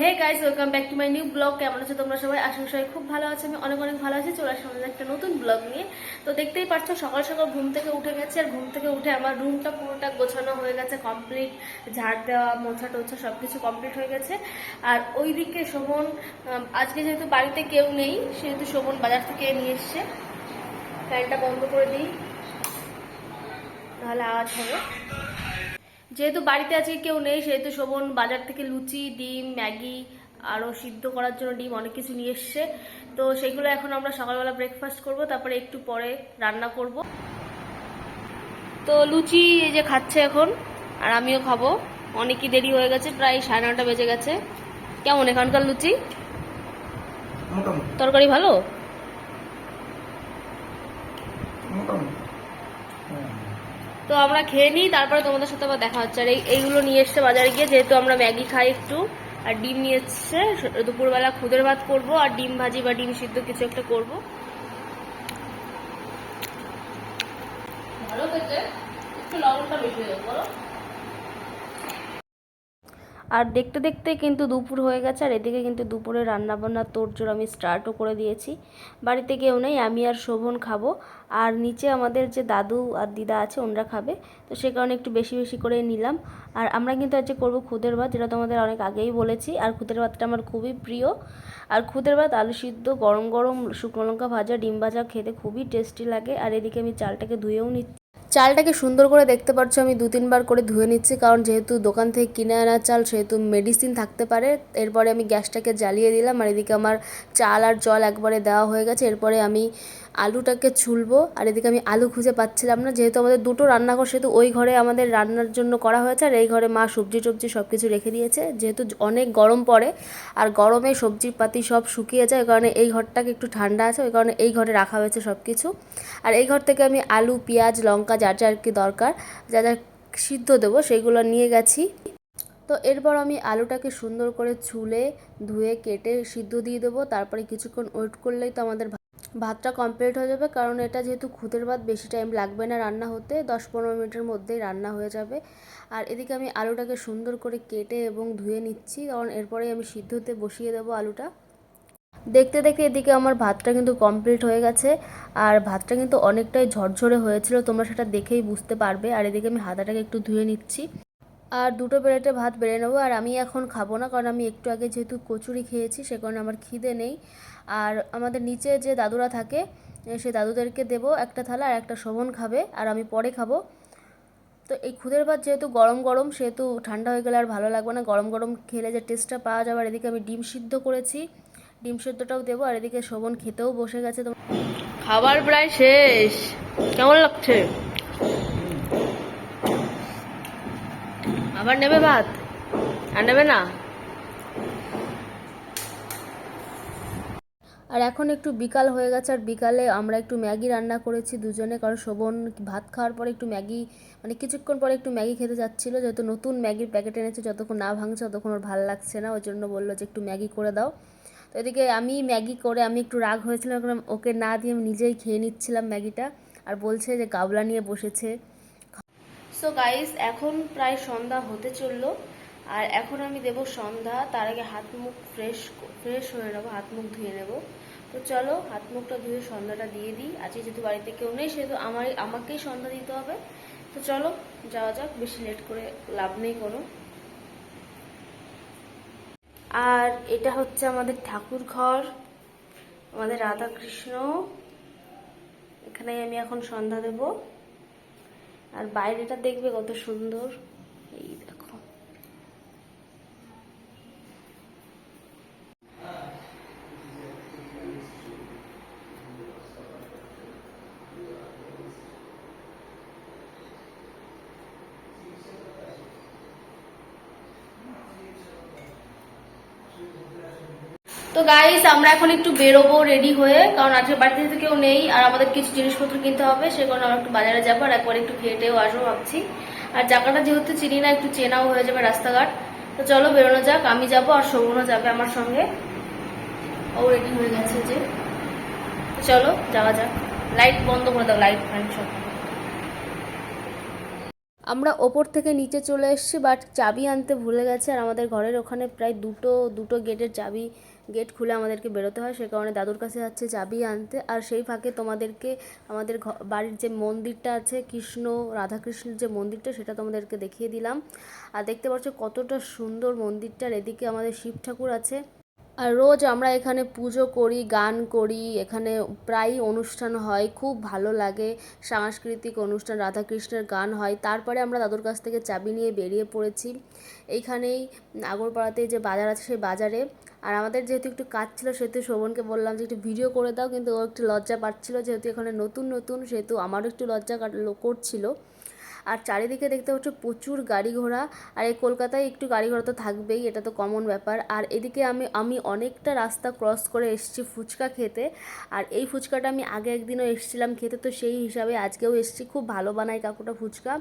Hey guys welcome back to my new blog কেমন আছো তোমরা সবাই? করি সবাই খুব ভালো আছে। আমি অনেক অনেক ভালো আছি। চলে আসলাম একটা নতুন ব্লগ নিয়ে। তো দেখতেই পাচ্ছ, সকাল সকাল ঘুম থেকে উঠে গেছে আর ঘুম থেকে উঠে আমার রুমটা পুরোটা গোছানো হয়ে গেছে কমপ্লিট ঝাড় দেওয়া, মোছা টোছা সব কিছু কমপ্লিট হয়ে গেছে। আর ওইদিকে শোভন আজকে যেহেতু বাড়িতে কেউ নেই, সেহেতু শোভন বাজার থেকে নিয়ে এসছে। ফ্যানটা বন্ধ করে দিই। তাহলে আওয়াজ হবে। যেহেতু বাড়িতে আজকে কেউ নেই সেহেতু শোভন বাজার থেকে লুচি ডিম ম্যাগি আরও সিদ্ধ করার জন্য ডিম অনেক কিছু নিয়ে এসছে। তো সেগুলো এখন আমরা সকালবেলা ব্রেকফাস্ট করব তারপরে একটু পরে রান্না করব। তো লুচি এই যে খাচ্ছে এখন আর আমিও খাব। অনেকই দেরি হয়ে গেছে প্রায় সাড়ে নটা বেজে গেছে। কেমন এখানকার লুচি? তরকারি ভালো। তো আমরা খেয়ে নিই, তারপরে তোমাদের সাথে আবার দেখা হচ্ছে। আর এই এইগুলো নিয়ে এসছে বাজারে গিয়ে, যেহেতু আমরা ম্যাগি খাই একটু, আর ডিম নিয়ে এসছে দুপুরবেলা খুদের ভাত করব, আর ডিম ভাজি বা ডিম সিদ্ধ কিছু একটা করব। ভালো খেতে, একটু লবণটা বেশি দেবো আর দেখতে দেখতে কিন্তু দুপুর হয়ে গেছে, আর এদিকে কিন্তু দুপুরে রান্নাবান্নার তোড়জোড় আমি স্টার্টও করে দিয়েছি। বাড়িতে কেউ নেই, আমি আর শোভন খাব। আর নিচে আমাদের যে দাদু আর দিদা আছে, ওনারা খাবে। তো সে কারণে একটু বেশি বেশি করে নিলাম। আর আমরা কিন্তু আজকে করব খুদের ভাত, যেটা তোমাদের অনেক আগেই বলেছি। আর খুদের ভাতটা আমার খুবই প্রিয়। আর খুদের ভাত আলু সিদ্ধ, গরম গরম শুকনো লঙ্কা ভাজা, ডিম ভাজা খেতে খুবই টেস্টি লাগে। আর এদিকে আমি চালটাকে ধুয়েও নিচ্ছি। চালটাকে সুন্দর করে দেখতে পারছ, আমি দু তিনবার করে ধুয়ে নিচ্ছি, কারণ যেহেতু দোকান থেকে কিনে আনা চাল, সেহেতু মেডিসিন থাকতে পারে। এরপরে আমি গ্যাসটাকে জ্বালিয়ে দিলাম, আর এদিকে আমার চাল আর জল একবারে দেওয়া হয়ে গেছে। এরপরে আমি আলুটাকে ছুলবো, আর এদিকে আমি আলু খুঁজে পাচ্ছিলাম না। যেহেতু আমাদের দুটো রান্নাঘর, সেহেতু ওই ঘরে আমাদের রান্নার জন্য করা হয়েছে, আর এই ঘরে মা সবজি টবজি সব কিছু রেখে দিয়েছে। যেহেতু অনেক গরম পড়ে, আর গরমে সবজি পাতি সব শুকিয়ে যায়, ওই কারণে এই ঘরটাকে একটু ঠান্ডা আছে, ওই কারণে এই ঘরে রাখা হয়েছে সব কিছু আর এই ঘর থেকে আমি আলু, পেঁয়াজ, লঙ্কা, যার যার কি দরকার, যা যা সিদ্ধ দেবো, সেগুলো নিয়ে গেছি। তো এরপর আমি আলুটাকে সুন্দর করে ছুলে, ধুয়ে, কেটে সিদ্ধ দিয়ে দেবো। তারপরে কিছুক্ষণ ওয়েট করলেই তো আমাদের ভাতটা কমপ্লিট হয়ে যাবে, কারণ এটা যেহেতু খুদের ভাত, বেশি টাইম লাগবে না রান্না হতে, দশ পনেরো মিনিটের মধ্যেই রান্না হয়ে যাবে। আর এদিকে আমি আলুটাকে সুন্দর করে কেটে এবং ধুয়ে নিচ্ছি, কারণ এরপরেই আমি সিদ্ধতে বসিয়ে দেবো আলুটা। দেখতে দেখতে এদিকে আমার ভাতটা কিন্তু কমপ্লিট হয়ে গেছে, আর ভাতটা কিন্তু অনেকটাই ঝরঝরে হয়েছিল, তোমরা সেটা দেখেই বুঝতে পারবে। আর এদিকে আমি হাতাটাকে একটু ধুয়ে নিচ্ছি। আর দুটো প্লেটে ভাত বেড়ে নেব, আর আমি এখন খাব না, কারণ আমি একটু আগে যেহেতু কচুরি খেয়েছি, সে কারণে আমার খিদে নেই। আর আমাদের নিচে যে দাদুরা থাকে সে দাদুদেরকে দেবো একটা থালা আর একটা শোভন খাবে, আর আমি পরে খাব। তো এই খুদের ভাত যেহেতু গরম গরম, সেহেতু ঠান্ডা হয়ে গেলে আর ভালো লাগবে না। গরম গরম খেলে যে টেস্টটা পাওয়া যাবে, আর এদিকে আমি ডিম সিদ্ধ করেছি। ডিম সিদ্ধটাও দেবো, আর এদিকে শোভন খেতেও বসে গেছে। তো খাবার প্রায় শেষ। কেমন লাগছে? আবার নেবে ভাত? আর নেবে না? আর এখন একটু বিকাল হয়ে গেছে, আর বিকালে আমরা একটু ম্যাগি রান্না করেছি দুজনে, কারণ শোভন ভাত খাওয়ার পরে একটু ম্যাগি মানে কিছুক্ষণ পরে একটু ম্যাগি খেতে যাচ্ছিল, যেহেতু নতুন ম্যাগির প্যাকেট এনেছে, যতক্ষণ না ভাঙছে ততক্ষণ ওর ভালো লাগছে না, ওই জন্য বলল যে একটু ম্যাগি করে দাও। তো এদিকে আমি ম্যাগি করে, আমি একটু রাগ হয়েছিলাম, কারণ ওকে না দিয়ে আমি নিজেই খেয়ে নিচ্ছিলাম ম্যাগিটা, আর বলছে যে গাবলা নিয়ে বসেছে। সো গাইস এখন প্রায় সন্ধ্যা হতে চলল আর এখন আমি দেব সন্ধ্যা, তার আগে হাত মুখ ফ্রেশ ফ্রেশ হয়ে নেব, হাত মুখ ধুয়ে নেব। তো চলো, হাত মুখটা ধুয়ে সন্ধ্যাটা দিয়ে দিই। আজকে যেহেতু বাড়িতে কেউ নেই, সেহেতু আমার আমাকেই সন্ধ্যা দিতে হবে। তো চলো, যাওয়া যাক, বেশি লেট করে লাভ নেই কোনো। আর এটা হচ্ছে আমাদের ঠাকুর ঘর, আমাদের রাধা কৃষ্ণ এখানে আমি এখন সন্ধ্যা দেব। আর বাইরেটা দেখবে কত সুন্দর। এই দেখো। তো গাইস আমরা এখন একটু বেরোবো রেডি হয়ে, কারণ আজকে বাড়িতে যেহেতু কেউ নেই, আর আমাদের কিছু জিনিসপত্র কিনতে হবে, সে কারণে আমরা একটু বাজারে যাব, আর একবার একটু খেয়ে টেও আসব ভাবছি। আর জায়গাটা যেহেতু চিনি না, একটু চেনাও হয়ে যাবে রাস্তাঘাট। তো চলো বেরোনো যাক, আমি যাব আর শোভনও যাবে আমার সঙ্গে। ও রেডি হয়ে গেছে যে। চলো, যাওয়া যাক। লাইট বন্ধ করে দাও লাইট ফ্যান সব। আমরা ওপর থেকে নিচে চলে এসেছি বাট চাবি আনতে ভুলে গেছে, আর আমাদের ঘরের ওখানে প্রায় দুটো দুটো গেটের চাবি গেট খুলে আমাদেরকে বেরোতে হয়। সে কারণে দাদুর কাছে যাচ্ছে চাবি আনতে। আর সেই ফাঁকে তোমাদেরকে, আমাদের বাড়ির যে মন্দিরটা আছে, কৃষ্ণ, রাধাকৃষ্ণের যে মন্দিরটা, সেটা তোমাদেরকে দেখিয়ে দিলাম। আর দেখতে পাচ্ছ কতটা সুন্দর মন্দিরটার এদিকে আমাদের শিব ঠাকুর আছে। আর রোজ আমরা এখানে পুজো করি, গান করি। এখানে প্রায়ই অনুষ্ঠান হয়, খুব ভালো লাগে। সাংস্কৃতিক অনুষ্ঠান, রাধাকৃষ্ণের গান হয়। তারপরে আমরা দাদুর কাছ থেকে চাবি নিয়ে বেরিয়ে পড়েছি। এইখানেই আগরপাড়াতে যে বাজার আছে, সেই বাজারে আর আমাদের যেহেতু একটু কাজ ছিল, সেহেতু শোভনকে বললাম যে একটু ভিডিও করে দাও, কিন্তু ও একটু লজ্জা পাচ্ছিল, যেহেতু এখানে নতুন নতুন, সেহেতু আমারও একটু লজ্জা করছিল। আর চারিদিকে দেখতে পাচ্ছ প্রচুর গাড়ি ঘোড়া, আর এই কলকাতায় একটু গাড়ি ঘোড়া তো থাকবেই, এটা তো কমন ব্যাপার। আর এদিকে আমি আমি অনেকটা রাস্তা ক্রস করে এসেছি ফুচকা খেতে, আর এই ফুচকাটা আমি আগে একদিনও এসেছিলাম খেতে, তো সেই হিসাবে আজকেও এসেছি। খুব ভালো বানায় কাকুটা ফুচকা,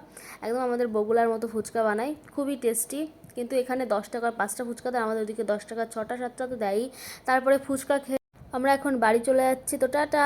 একদম আমাদের বগুলার মতো ফুচকা বানায়, খুবই টেস্টি কিন্তু এখানে দশ টাকার পাঁচটা ফুচকা দেয়, আমাদের ওদিকে দশ টাকার ছটা, সাতটা তো দেয়ই। তারপরে ফুচকা খেয়ে আমরা এখন বাড়ি চলে যাচ্ছি, তো টাটা।